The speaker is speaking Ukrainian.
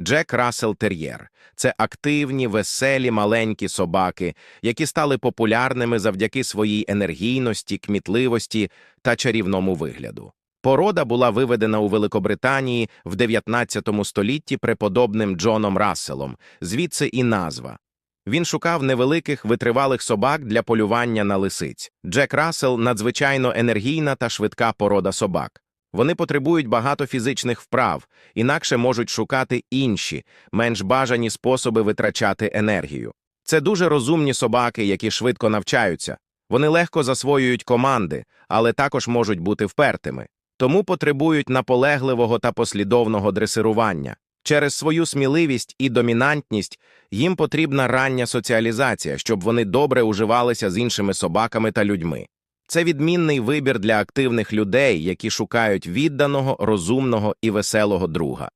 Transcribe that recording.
Джек Рассел Тер'єр це активні, веселі маленькі собаки, які стали популярними завдяки своїй енергійності, кмітливості та чарівному вигляду. Порода була виведена у Великобританії в 19 столітті преподобним Джоном Расселом, звідси і назва. Він шукав невеликих витривалих собак для полювання на лисиць. Джек Рассел надзвичайно енергійна та швидка порода собак. Вони потребують багато фізичних вправ, інакше можуть шукати інші, менш бажані способи витрачати енергію. Це дуже розумні собаки, які швидко навчаються. Вони легко засвоюють команди, але також можуть бути впертими. Тому потребують наполегливого та послідовного дресирування. Через свою сміливість і домінантність їм потрібна рання соціалізація, щоб вони добре уживалися з іншими собаками та людьми. Це відмінний вибір для активних людей, які шукають відданого, розумного і веселого друга.